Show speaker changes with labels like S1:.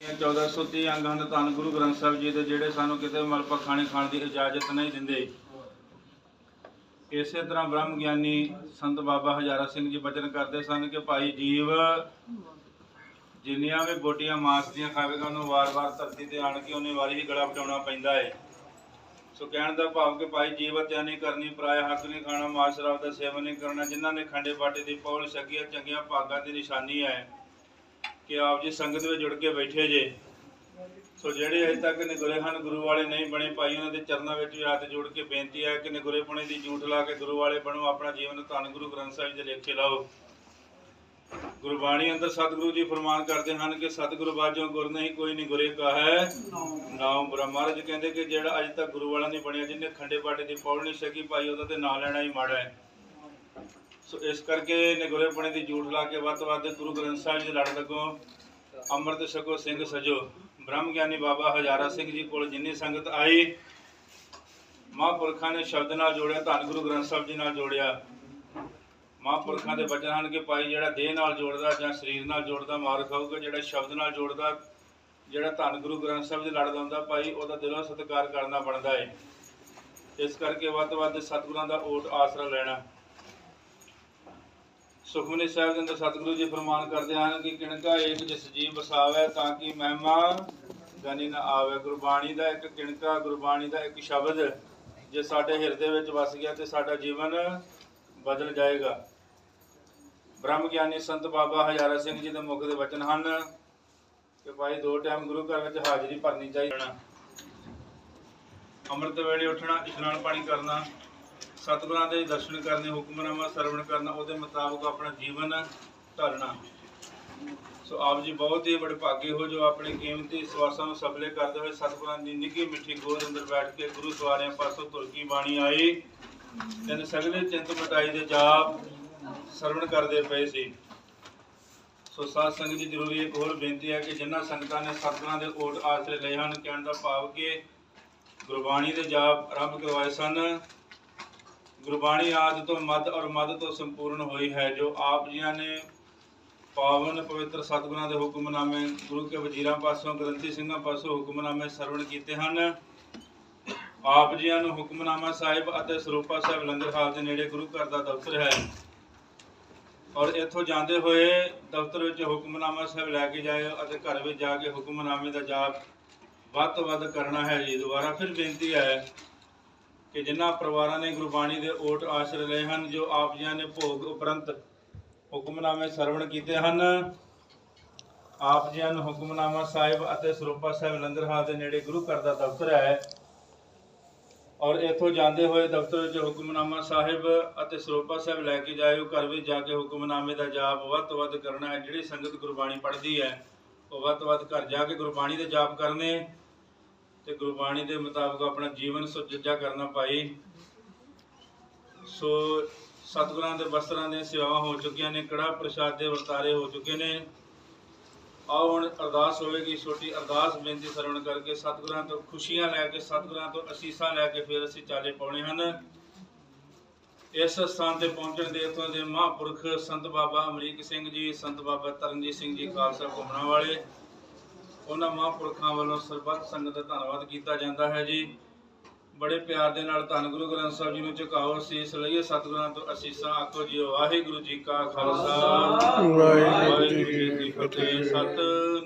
S1: ਇਹ 1430 ਅੰਗ ਹਨ ਧੰਨ ਗੁਰੂ ਗ੍ਰੰਥ ਸਾਹਿਬ ਜੀ ਦੇ ਜਿਹੜੇ ਸਾਨੂੰ ਕਿਤੇ ਮਲਪਾ ਖਾਣੇ ਖਾਣ ਦੀ ਇਜਾਜ਼ਤ ਨਹੀਂ ਦਿੰਦੇ। ਇਸੇ ਤਰ੍ਹਾਂ ਬ੍ਰਹਮ ਗਿਆਨੀ ਸੰਤ ਬਾਬਾ ਹਜ਼ਾਰਾ ਸਿੰਘ ਜੀ ਬਚਨ ਕਰਦੇ ਸਨ ਕਿ ਭਾਈ ਜੀਵ ਜਿੰਨੀਆਂ ਵੀ ਬੋਟੀਆਂ ਮਾਸ ਦੀਆਂ ਖਾਵੇਗਾ, ਉਹਨੂੰ ਵਾਰ-ਵਾਰ ਧਰਤੀ ਤੇ ਆਣ ਕੇ ਉਹਨੇ ਵਾਰੀ ਹੀ ਗਲਾ ਪਟਾਉਣਾ ਪੈਂਦਾ ਹੈ ਸੋ ਕਹਿਣ ਦਾ ਭਾਵ ਕਿ ਭਾਈ ਜੀਵ ਹੱਤਿਆ ਨਹੀਂ ਕਰਨੀ, ਪਰਾਇਆ ਹੱਕ ਨਹੀਂ ਖਾਣਾ, ਮਾਸ ਸ਼ਰਾਬ ਦਾ ਸੇਵਨ ਨਹੀਂ ਕਰਨਾ, ਜਿਨ੍ਹਾਂ ਨੇ ਖੰਡੇ ਬਾਟੇ ਦੀ ਪੌਲ ਛਕੀ ਚੰਗੀਆਂ ਭਾਗਾਂ ਦੀ ਨਿਸ਼ਾਨੀ ਹੈ ਕਿ ਆਪ ਜੀ ਸੰਗਤ ਵਿੱਚ ਜੁੜ ਕੇ ਬੈਠੇ ਜੇ। ਸੋ ਜਿਹੜੇ ਅਜੇ ਤੱਕ ਨਿਗੁਰੇ ਹਨ ਗੁਰੂ ਵਾਲੇ ਨਹੀਂ ਬਣੇ, ਭਾਈ ਉਹਨਾਂ ਦੇ ਚਰਨਾਂ ਵਿੱਚ ਵੀ ਹੱਥ ਜੋੜ ਕੇ ਬੇਨਤੀ ਹੈ ਕਿ ਨਿਗੁਰੇ ਪੁਣੇ ਦੀ ਝੂਠ ਲਾ ਕੇ ਗੁਰੂ ਵਾਲੇ ਬਣੋ, ਆਪਣਾ ਜੀਵਨ ਧੰਨ ਗੁਰੂ ਗ੍ਰੰਥ ਸਾਹਿਬ ਦੇ ਲੇਖੇ ਲਾਓ। ਗੁਰਬਾਣੀ ਅੰਦਰ ਸਤਿਗੁਰੂ ਜੀ ਫਰਮਾਨ ਕਰਦੇ ਹਨ ਕਿ ਸਤਿਗੁਰੂ ਬਾਝੋਂ ਗੁਰ ਨਹੀਂ, ਕੋਈ ਨਹੀਂ ਗੁਰੇ ਕਾ ਹੈ ਨਾਮ ਬ੍ਰਹਮ। ਮਹਾਰਾਜ ਕਹਿੰਦੇ ਕਿ ਜਿਹੜਾ ਅਜੇ ਤੱਕ ਗੁਰੂ ਵਾਲਾ ਨਹੀਂ ਬਣਿਆ, ਜਿਹਨੇ ਖੰਡੇ ਬਾਟੇ ਦੀ ਪੌੜ ਨਹੀਂ ਸਕੀ ਭਾਈ ਉਹਦਾ ਤੇ ਨਾਂ ਲੈਣਾ ਹੀ ਮਾੜਾ ਹੈ। ਸੋ ਇਸ ਕਰਕੇ ਨਿਗੁਰੇਪਣੇ ਦੀ ਝੂਠ ਲਾ ਕੇ ਵੱਧ ਤੋਂ ਵੱਧ ਗੁਰੂ ਗ੍ਰੰਥ ਸਾਹਿਬ ਜੀ ਲੜ ਲੱਗੋ, ਅੰਮ੍ਰਿਤ ਛਕੋ, ਸਿੰਘ ਸਜੋ। ਬ੍ਰਹਮ ਗਿਆਨੀ ਬਾਬਾ ਹਜ਼ਾਰਾ ਸਿੰਘ ਜੀ ਕੋਲ ਜਿੰਨੀ ਸੰਗਤ ਆਈ, ਮਹਾਂਪੁਰਖਾਂ ਨੇ ਸ਼ਬਦ ਨਾਲ ਜੋੜਿਆ, ਧੰਨ ਗੁਰੂ ਗ੍ਰੰਥ ਸਾਹਿਬ ਜੀ ਨਾਲ ਜੋੜਿਆ। ਮਹਾਂਪੁਰਖਾਂ ਦੇ ਵਚਨ ਹਨ ਕਿ ਭਾਈ ਜਿਹੜਾ ਦੇਹ ਨਾਲ ਜੋੜਦਾ ਜਾਂ ਸਰੀਰ ਨਾਲ ਜੋੜਦਾ, ਮਾਰ ਖਾਊਗਾ, ਜਿਹੜਾ ਸ਼ਬਦ ਨਾਲ ਜੋੜਦਾ, ਜਿਹੜਾ ਧੰਨ ਗੁਰੂ ਗ੍ਰੰਥ ਸਾਹਿਬ ਜੀ ਲੜਦਾ ਹੁੰਦਾ, ਭਾਈ ਉਹਦਾ ਦਿਲੋਂ ਸਤਿਕਾਰ ਕਰਨਾ ਬਣਦਾ ਏ। ਇਸ ਕਰਕੇ ਵੱਧ ਤੋਂ ਵੱਧ ਸਤਿਗੁਰਾਂ ਦਾ ਓਟ ਆਸਰਾ ਲੈਣਾ। ਸੁਖਮਨੀ ਸਾਹਿਬ ਦੇ ਅੰਦਰ ਸਤਿਗੁਰੂ ਜੀ ਫਰਮਾਨ ਕਰਦੇ ਹਨ ਕਿ ਕਿਣਕਾ ਇੱਕ ਜਿਸ ਜੀਵ ਵਸਾਵੇ ਤਾਂ ਕਿ ਮਹਿਮਾ ਗਨੀ ਨਾ ਆਵੇ। ਗੁਰਬਾਣੀ ਦਾ ਇੱਕ ਕਿਣਕਾ, ਗੁਰਬਾਣੀ ਦਾ ਇੱਕ ਸ਼ਬਦ ਜੇ ਸਾਡੇ ਹਿਰਦੇ ਵਿੱਚ ਵਸ ਗਿਆ ਤੇ ਸਾਡਾ ਜੀਵਨ ਬਦਲ ਜਾਏਗਾ। ਬ੍ਰਹਮ ਗਿਆਨੀ ਸੰਤ ਬਾਬਾ ਹਜ਼ਾਰਾ ਸਿੰਘ ਜੀ ਦੇ ਮੁਖ ਦੇ ਵਚਨ ਹਨ ਕਿ ਭਾਈ ਦੋ ਟਾਈਮ ਗੁਰੂ ਘਰ ਵਿੱਚ ਹਾਜ਼ਰੀ ਭਰਨੀ ਚਾਹੀਦੀ ਹੈ। ਅੰਮ੍ਰਿਤ ਵੇਲੇ ਉੱਠਣਾ, ਇਸ਼ਨਾਨ ਪਾਣੀ ਕਰਨਾ ਸਤਿਗੁਰਾਂ ਦੇ ਦਰਸ਼ਨ ਕਰਨੇ, ਹੁਕਮਨਾਮਾ ਸਰਵਣ ਕਰਨਾ, ਉਹਦੇ ਮੁਤਾਬਕ ਆਪਣਾ ਜੀਵਨ ਢਾਲਣਾ ਸੋ ਆਪ ਜੀ ਬਹੁਤ ਹੀ ਬੜੇ ਭਾਗੇ ਹੋ, ਜੋ ਆਪਣੇ ਕੀਮਤੀ ਸਵਾਸਾਂ ਨੂੰ ਸਫਲੇ ਕਰਦੇ ਹੋਏ ਸਤਿਗੁਰਾਂ ਦੀ ਨਿੱਘੀ ਮਿੱਠੀ ਗੋਦ ਅੰਦਰ ਬੈਠ ਕੇ ਗੁਰੂ ਸਵਾਰਿਆਂ ਪਾਸੋਂ ਤੁਰਕੀ ਬਾਣੀ ਆਈ। ਤਿੰਨ ਸਗਲੇ ਚਿੰਤ ਮਟਾਈ ਦੇ ਜਾਪ ਸਰਵਣ ਕਰਦੇ ਪਏ ਸੀ। ਸੋ ਸਾਧ ਸੰਗਤ ਜੀ, ਜ਼ਰੂਰੀ ਇੱਕ ਹੋਰ ਬੇਨਤੀ ਹੈ ਕਿ ਜਿਨ੍ਹਾਂ ਸੰਗਤਾਂ ਨੇ ਸਤਿਗੁਰਾਂ ਦੇ ਓਟ ਆਸਰੇ ਲਏ ਹਨ, ਕਹਿਣ ਦਾ ਭਾਵ ਕਿ ਗੁਰਬਾਣੀ ਦੇ ਜਾਪ ਆਰੰਭ ਕਰਵਾਏ ਸਨ। ਗੁਰਬਾਣੀ ਆਦਿ ਤੋਂ ਮਦ ਔਰ ਮਦ ਤੋਂ ਸੰਪੂਰਨ ਹੋਈ ਹੈ, ਜੋ ਆਪ ਜੀਆਂ ਨੇ ਪਾਵਨ ਪਵਿੱਤਰ ਸਤਿਗੁਰਾਂ ਦੇ ਹੁਕਮਨਾਮੇ ਗੁਰੂ ਕੇ ਵਜ਼ੀਰਾਂ ਪਾਸੋਂ, ਗ੍ਰੰਥੀ ਸਿੰਘਾਂ ਪਾਸੋਂ ਹੁਕਮਨਾਮੇ ਸਰਵਣ ਕੀਤੇ ਹਨ। ਆਪ ਜੀਆਂ ਨੂੰ ਹੁਕਮਨਾਮਾ ਸਾਹਿਬ ਅਤੇ ਸਰੂਪਾ ਸਾਹਿਬ ਲੰਗਰ ਹਾਲ ਦੇ ਨੇੜੇ ਗੁਰੂ ਘਰ ਦਾ ਦਫ਼ਤਰ ਹੈ। ਔਰ ਇੱਥੋਂ ਜਾਂਦੇ ਹੋਏ ਦਫ਼ਤਰ ਵਿੱਚ ਹੁਕਮਨਾਮਾ ਸਾਹਿਬ ਲੈ ਕੇ ਜਾਇਓ ਅਤੇ ਘਰ ਵਿੱਚ ਜਾ ਕੇ ਹੁਕਮਨਾਮੇ ਦਾ ਜਾਪ ਵੱਧ ਤੋਂ ਵੱਧ ਕਰਨਾ ਹੈ ਜੀ। ਦੁਬਾਰਾ ਫਿਰ ਬੇਨਤੀ ਹੈ ਕਿ ਜਿਨ੍ਹਾਂ ਪਰਿਵਾਰਾਂ ਨੇ ਗੁਰਬਾਣੀ ਦੇ ਓਟ ਆਸਰੇ ਲਏ ਹਨ, ਜੋ ਆਪ ਜੀਆਂ ਨੇ ਭੋਗ ਉਪਰੰਤ ਹੁਕਮਨਾਮੇ ਸਰਵਣ ਕੀਤੇ ਹਨ। ਆਪ ਜੀਆਂ ਨੂੰ ਹੁਕਮਨਾਮਾ ਸਾਹਿਬ ਅਤੇ ਸਰੂਪਾ ਸਾਹਿਬ ਲੰਗਰ ਹਾਲ ਦੇ ਨੇੜੇ ਗੁਰੂ ਘਰ ਦਾ ਦਫ਼ਤਰ ਹੈ ਔਰ ਇੱਥੋਂ ਜਾਂਦੇ ਹੋਏ ਦਫ਼ਤਰ ਵਿੱਚ ਹੁਕਮਨਾਮਾ ਸਾਹਿਬ ਅਤੇ ਸਰੂਪਾ ਸਾਹਿਬ ਲੈ ਕੇ ਜਾਇਓ। ਘਰ ਵਿੱਚ ਜਾ ਕੇ ਹੁਕਮਨਾਮੇ ਦਾ ਜਾਪ ਵੱਧ ਤੋਂ ਵੱਧ ਕਰਨਾ ਹੈ। ਜਿਹੜੀ ਸੰਗਤ ਗੁਰਬਾਣੀ ਪੜ੍ਹਦੀ ਹੈ, ਉਹ ਵੱਧ ਤੋਂ ਵੱਧ ਘਰ ਜਾ ਕੇ ਗੁਰਬਾਣੀ ਦੇ ਜਾਪ ਕਰਨੇ ਤੇ ਗੁਰਬਾਣੀ ਦੇ ਮੁਤਾਬਕ ਆਪਣਾ ਜੀਵਨ ਸੁਚੱਜਾ ਕਰਨਾ ਪਾਈ ਸੋ ਸਤਿਗੁਰਾਂ ਦੇ ਬਸਤਰਾਂ ਦੀਆਂ ਸੇਵਾਵਾਂ ਹੋ ਚੁੱਕੀਆਂ ਨੇ ਕੜਾ ਪ੍ਰਸ਼ਾਦ ਦੇ ਵਰਤਾਰੇ ਹੋ ਚੁੱਕੇ ਨੇ। ਆਓ ਹੁਣ ਅਰਦਾਸ ਹੋਵੇਗੀ, ਛੋਟੀ ਅਰਦਾਸ ਬੇਨਤੀ ਸਰਵਣ ਕਰਕੇ ਸਤਿਗੁਰਾਂ ਤੋਂ ਖੁਸ਼ੀਆਂ ਲੈ ਕੇ, ਸਤਿਗੁਰਾਂ ਤੋਂ ਅਸੀਸਾਂ ਲੈ ਕੇ ਫਿਰ ਅਸੀਂ ਚਾਲੇ ਪਾਉਣੇ ਹਨ। ਇਸ ਸਥਾਨ ਤੇ ਪਹੁੰਚਣ ਦੇ ਇਥੋਂ ਦੇ ਮਹਾਂਪੁਰਖ ਸੰਤ ਬਾਬਾ ਅਮਰੀਕ ਸਿੰਘ ਜੀ, ਸੰਤ ਬਾਬਾ ਤਰਨਜੀਤ ਸਿੰਘ ਜੀ ਖਾਲਸਾ ਘੁੰਮਣਾ ਵਾਲੇ ਉਹਨਾਂ ਮਹਾਂਪੁਰਖਾਂ ਵੱਲੋਂ ਸਰਬੱਤ ਸੰਗਤ ਦਾ ਧੰਨਵਾਦ ਕੀਤਾ ਜਾਂਦਾ ਹੈ ਜੀ। ਬੜੇ ਪਿਆਰ ਦੇ ਨਾਲ ਧੰਨ ਗੁਰੂ ਗ੍ਰੰਥ ਸਾਹਿਬ ਜੀ ਨੂੰ ਝੁਕਾਓ ਸੀਸ ਲਈਏ ਸਤਿਗੁਰਾਂ ਤੋਂ ਅਸੀਸਾਂ ਆਖੋ ਜੀ। ਵਾਹਿਗੁਰੂ ਜੀ ਕਾ ਖਾਲਸਾ। ਵਾਹਿਗੁਰੂ ਜੀ ਕੀ ਫਤਿਹ। ਸਤਿ